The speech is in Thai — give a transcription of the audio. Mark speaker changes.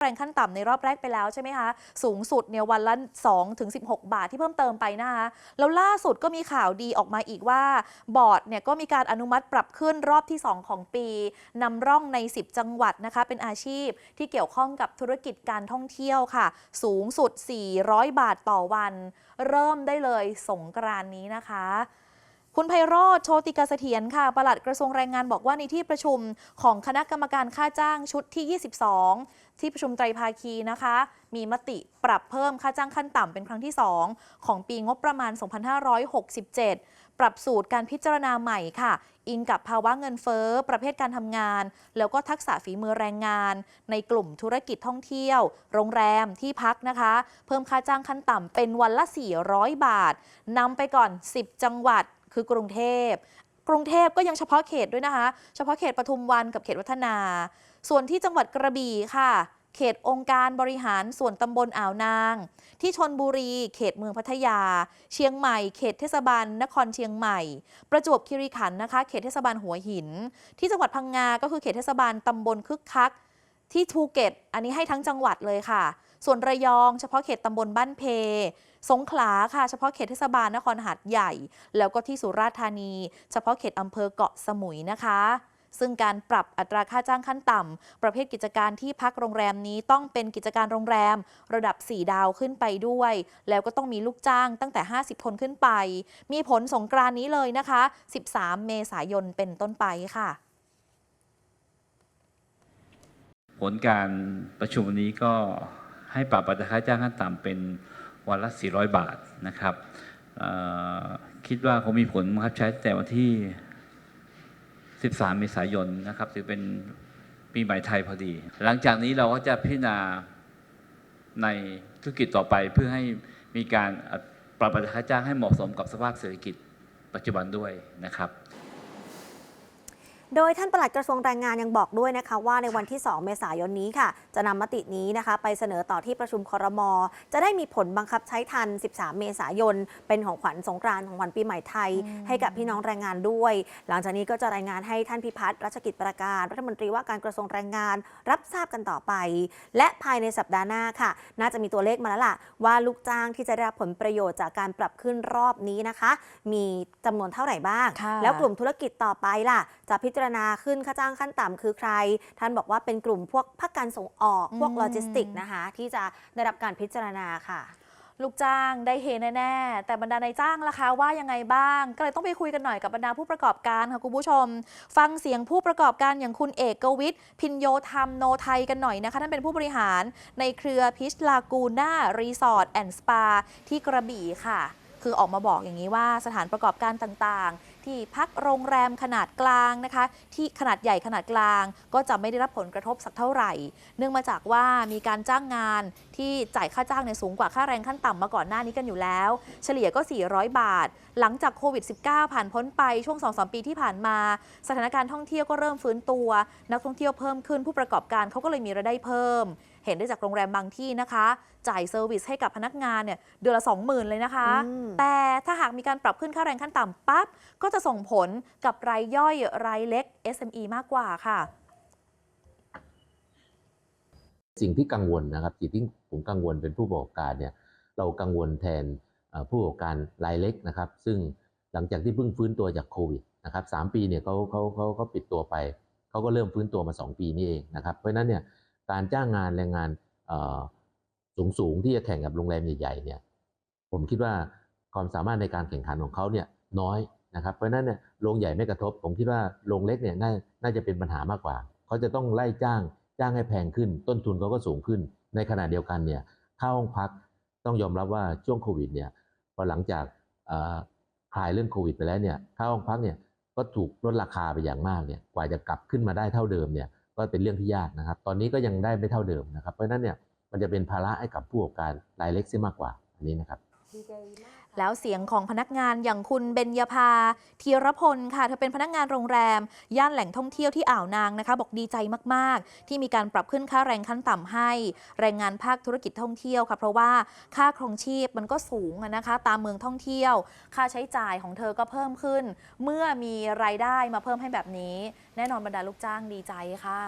Speaker 1: แรงขั้นต่ำในรอบแรกไปแล้วใช่ไหมคะ สูงสุดเนี่ยวันละ2ถึง16 บาทที่เพิ่มเติมไปนะคะ แล้วล่าสุดก็มีข่าวดีออกมาอีกว่า บอร์ดเนี่ยก็มีการอนุมัติปรับขึ้นรอบที่ 2 ของปีนำร่องใน 10 จังหวัดนะคะ เป็นอาชีพที่เกี่ยวข้องกับธุรกิจการท่องเที่ยวค่ะ สูงสุด 400 บาทต่อวัน เริ่มได้เลยสงกรานนี้นะคะ คุณไพโรธโชติกาเสถียรค่ะ ปลัดกระทรวงแรงงานบอกว่าในที่ประชุมของคณะกรรมการค่าจ้างชุดที่ 22 ที่ประชุมไตรภาคีนะคะ มีมติปรับเพิ่มค่าจ้างขั้นต่ำเป็นครั้งที่ 2 ของปีงบประมาณ 2567 ปรับสูตรการพิจารณาใหม่ค่ะ อิงกับภาวะเงินเฟ้อ ประเภทการทำงาน แล้วก็ทักษะฝีมือแรงงาน ในกลุ่มธุรกิจท่องเที่ยว โรงแรมที่พักนะคะ เพิ่มค่าจ้างขั้นต่ำเป็นวันละ 400 บาทนำไปก่อน 10 จังหวัด คือกรุงเทพกรุงเทพก็ยังเฉพาะเขตด้วยนะคะ เฉพาะเขตปทุมวันกับเขตวัฒนา ส่วนที่จังหวัดกระบี่ค่ะ เขตองค์การบริหารส่วนตำบลอ่าวนาง ที่ชนบุรี เขตเมืองพัทยา เชียงใหม่ เขตเทศบาลนครเชียงใหม่ ประจวบคีรีขันธ์นะคะ เขตเทศบาลหัวหิน ที่จังหวัดพังงา ก็คือเขตเทศบาลตำบลคึกคัก ที่ภูเก็ต อันนี้ให้ทั้งจังหวัดเลยค่ะ ส่วนระยองเฉพาะเขตตำบลบ้านเพ สงขลาค่ะ เฉพาะเขตเทศบาลนครหาดใหญ่ แล้วก็ที่สุราษฎร์ธานี เฉพาะเขตอำเภอเกาะสมุยนะคะซึ่งการปรับอัตราค่าจ้างขั้นต่ำ ประเภทกิจการที่พักโรงแรมนี้ต้องเป็นกิจการโรงแรม ระดับ 4 ดาวขึ้นไปด้วย แล้วก็ต้องมีลูกจ้างตั้งแต่ 50 คนขึ้นไป มีผลสงกรานนี้เลยนะคะ 13 เมษายนเป็นต้นไปค่ะ
Speaker 2: ผลการประชุมวันนี้ก็ให้ปรับอัตราค่าจ้างขั้นต่ำเป็นวันละ 400 บาทนะครับคิดว่าคงมีผลบังคับใช้แต่วันที่ 13 เมษายนนะครับถือเป็นปีใหม่ไทยพอดี หลังจากนี้เราก็จะพิจารณาในธุรกิจต่อไปเพื่อให้มีการปรับอัตราค่าจ้างให้เหมาะสมกับสภาพเศรษฐกิจปัจจุบันด้วยนะครับ
Speaker 3: โดยท่านปลัดกระทรวงแรงงานยังบอกด้วยนะคะว่าในวันที่ 2 เมษายนนี้ค่ะ จะนำมตินี้นะคะ ไปเสนอต่อที่ประชุมครมจะได้มีผลบังคับใช้ทัน 13 เมษายน เป็นของขวัญสงกรานต์ของขวัญปีใหม่ไทย
Speaker 1: อืม
Speaker 3: ให้กับพี่น้องแรงงานด้วย หลังจากนี้ก็จะรายงานให้ท่านพิพัฒน์รัชกิจประการรัฐมนตรีว่าการกระทรวงแรงงาน รับทราบกันต่อไป และภายในสัปดาห์หน้าค่ะ น่าจะมีตัวเลขมาแล้วล่ะ ว่าลูกจ้างที่จะได้รับผลประโยชน์จากการปรับขึ้นรอบนี้นะคะ มีจำนวนเท่าไหร่บ้าง
Speaker 1: ค่ะ
Speaker 3: แล้วกลุ่มธุรกิจต่อไปล่ะจะพิจารณาขึ้นค่าจ้างขั้นต่ำคือใคร ท่านบอกว่าเป็นกลุ่มพวกภาคการส่งออกพวก
Speaker 1: อืม
Speaker 3: โลจิสติกนะคะที่จะได้รับการพิจารณาค่ะ
Speaker 1: ลูกจ้างได้เฮแน่ๆ แต่บรรดานายจ้างล่ะคะว่ายังไงบ้าง ก็เลยต้องไปคุยกันหน่อยกับบรรดาผู้ประกอบการค่ะคุณผู้ชม ฟังเสียงผู้ประกอบการอย่างคุณเอกวิทย์พินโยธรรมโนไทยกันหน่อยนะคะท่านเป็นผู้บริหารในเครือพิชลากูน่ารีสอร์ทแอนด์สปาที่กระบี่ค่ะ คือออกมาบอกอย่างนี้ว่าสถานประกอบการต่างๆที่พักโรงแรมขนาดกลางนะคะ ที่ขนาดใหญ่ขนาดกลาง ก็จะไม่ได้รับผลกระทบสักเท่าไหร่ เนื่องมาจากว่ามีการจ้างงานที่จ่ายค่าจ้างในยสูงกว่าค่าแรงขั้นต่ำมาก่อนหน้านี้กันอยู่แล้ว เฉลี่ยก็ 400 บาท หลังจากโควิด -19 ผ่านพ้นไปช่วง 2-3 ปีที่ผ่านมา สถานการณ์ท่องเที่ยวก็เริ่มฟื้นตัว นักท่องเที่ยวเพิ่มขึ้นผู้ประกอบการเขาก็เลยมีรายได้เพิ่ม เห็นได้จากโรงแรมบางที่นะคะ จ่ายเซอร์วิสให้กับพนักงานเนี่ยเดือนละ 20,000 เลยนะคะ
Speaker 3: อืม
Speaker 1: แต่ถ้าหากมีการปรับขึ้นค่าแรงขั้นต่ำปั๊บก็จะส่งผลกับรายย่อยรายเล็ก SME มากกว่าค่ะ
Speaker 4: สิ่งที่กังวลนะครับสิ่งที่ผมกังวลเป็นผู้ประกอบการเนี่ยเรากังวลแทนผู้ประกอบการรายเล็กนะครับ ซึ่งหลังจากที่เพิ่งฟื้นตัวจากโควิดนะครับสามปีเนี่ยเขาเขาเขาเขาปิดตัวไปเขาก็เริ่มฟื้นตัวมา 2 ปีนี้เองนะครับ เพราะฉะนั้นเนี่ยการจ้างงานแรงงานสูงสูงๆที่จะแข่งกับโรงแรมใหญ่ๆเนี่ยผมคิดว่าความสามารถในการแข่งขันของเขาเนี่ยน้อย นะครับเพราะฉะนั้นเนี่ยโรงใหญ่ไม่กระทบ ผมคิดว่าโรงเล็กเนี่ยน่าน่าจะเป็นปัญหามากกว่า เขาจะต้องไล่จ้างจ้างให้แพงขึ้น ต้นทุนเขาก็สูงขึ้น ในขณะเดียวกันเนี่ยค่าห้องพักต้องยอมรับว่าช่วงโควิดเนี่ยพอหลังจากคลายเรื่องโควิดไปแล้วเนี่ยค่าห้องพักเนี่ยก็ถูกลดราคาไปอย่างมากเนี่ยกว่าจะกลับขึ้นมาได้เท่าเดิมเนี่ยก็เป็นเรื่องที่ยากนะครับ ตอนนี้ก็ยังได้ไม่เท่าเดิมนะครับเพราะฉะนั้นเนี่ยมันจะเป็นภาระให้กับผู้ประกอบการรายเล็กเสียมากกว่าอันนี้นะครับ
Speaker 1: แล้วเสียงของพนักงานอย่างคุณเบญญาภาธีรพลค่ะ เธอเป็นพนักงานโรงแรม ย่านแหล่งท่องเที่ยวที่อ่าวนางนะคะ บอกดีใจมากๆ ที่มีการปรับขึ้นค่าแรงขั้นต่ำให้ แรงงานภาคธุรกิจท่องเที่ยวค่ะ เพราะว่าค่าครองชีพมันก็สูงนะคะ ตามเมืองท่องเที่ยว ค่าใช้จ่ายของเธอก็เพิ่มขึ้น เมื่อมีรายได้มาเพิ่มให้แบบนี้ แน่นอนบรรดาลูกจ้างดีใจค่ะ